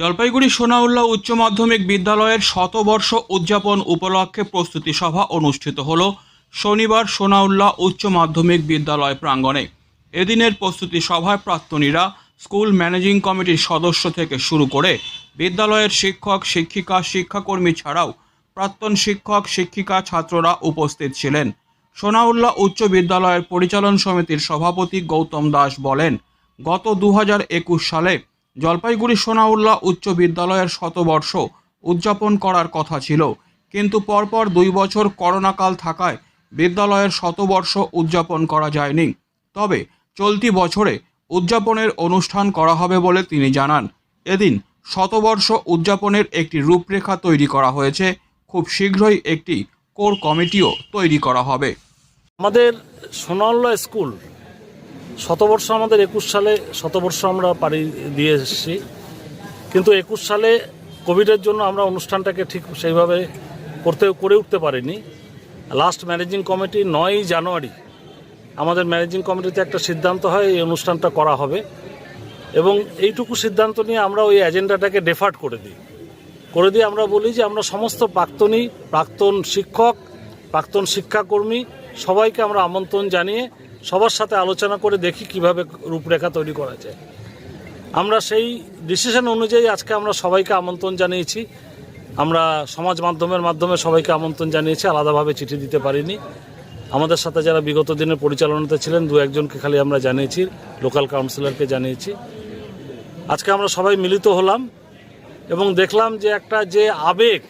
জলপাইগুড়ি সোনাউল্লাহ উচ্চ মাধ্যমিক বিদ্যালয়ের শতবর্ষ উদযাপন উপলক্ষে প্রস্তুতি সভা অনুষ্ঠিত হল শনিবার সোনাউল্লাহ উচ্চ মাধ্যমিক বিদ্যালয় প্রাঙ্গণে। এদিনের প্রস্তুতি সভায় প্রাক্তনীরা স্কুল ম্যানেজিং কমিটির সদস্য থেকে শুরু করে বিদ্যালয়ের শিক্ষক, শিক্ষিকা, শিক্ষাকর্মী ছাড়াও প্রাক্তন শিক্ষক, শিক্ষিকা ছাত্ররা উপস্থিত ছিলেন। সোনাউল্লাহ উচ্চ বিদ্যালয়ের পরিচালন সমিতির সভাপতি গৌতম দাস বলেন, গত দু হাজার একুশ সালে জলপাইগুড়ি সোনাউল্লা উচ্চ বিদ্যালয়ের শতবর্ষ উদযাপন করার কথা ছিল, কিন্তু পরপর দুই বছর করোনাকাল থাকায় বিদ্যালয়ের শতবর্ষ উদযাপন করা যায়নি। তবে চলতি বছরে উদযাপনের অনুষ্ঠান করা হবে বলে তিনি জানান। এদিন শতবর্ষ উদযাপনের একটি রূপরেখা তৈরি করা হয়েছে। খুব শীঘ্রই একটি কোর কমিটিও তৈরি করা হবে। আমাদের সোনাল্লা স্কুল শতবর্ষ আমাদের একুশ সালে শতবর্ষ আমরা পাড়ি দিয়ে এসেছি। কিন্তু একুশ সালে কোভিডের জন্য আমরা অনুষ্ঠানটাকে ঠিক সেইভাবে করতে, করে উঠতে পারিনি। লাস্ট ম্যানেজিং কমিটি নয়ই জানুয়ারি আমাদের ম্যানেজিং কমিটিতে একটা সিদ্ধান্ত হয়, এই অনুষ্ঠানটা করা হবে। এবং এইটুকু সিদ্ধান্ত নিয়ে আমরা ওই এজেন্ডাটাকে ডেফার্ট করে দিই। করে দিয়ে আমরা বলি যে আমরা সমস্ত প্রাক্তনী, প্রাক্তন শিক্ষক, প্রাক্তন শিক্ষাকর্মী সবাইকে আমরা আমন্ত্রণ জানিয়ে সবার সাথে আলোচনা করে দেখি কীভাবে রূপরেখা তৈরি করা যায়। আমরা সেই ডিসিশন অনুযায়ী আজকে আমরা সবাইকে আমন্ত্রণ জানিয়েছি। আমরা সমাজ মাধ্যমের মাধ্যমে সবাইকে আমন্ত্রণ জানিয়েছি, আলাদাভাবে চিঠি দিতে পারিনি। আমাদের সাথে যারা বিগত দিনের পরিচালনাতে ছিলেন, দু একজনকে খালি আমরা জানিয়েছি লোকাল কাউন্সিলরকে জানিয়েছি। আজকে আমরা সবাই মিলিত হলাম এবং দেখলাম যে একটা যে আবেগ,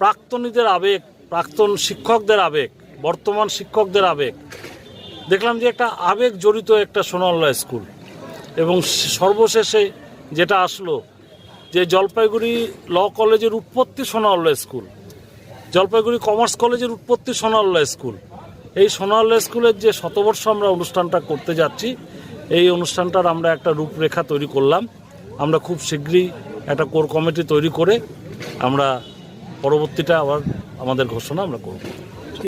প্রাক্তনীদের আবেগ, প্রাক্তন শিক্ষকদের আবেগ, বর্তমান শিক্ষকদের আবেগ দেখলাম যে একটা আবেগ জড়িত একটা সোনাল্লা স্কুল। এবং সর্বশেষে যেটা আসলো যে জলপাইগুড়ি ল কলেজের উৎপত্তি সোনাল্লা স্কুল, জলপাইগুড়ি কমার্স কলেজের উৎপত্তি সোনাল্লা স্কুল। এই সোনাল্লা স্কুলের যে শতবর্ষ আমরা অনুষ্ঠানটা করতে যাচ্ছি, এই অনুষ্ঠানটার আমরা একটা রূপরেখা তৈরি করলাম। আমরা খুব শীঘ্রই একটা কোর কমিটি তৈরি করে আমরা পরবর্তীটা আবার আমাদের ঘোষণা আমরা করব।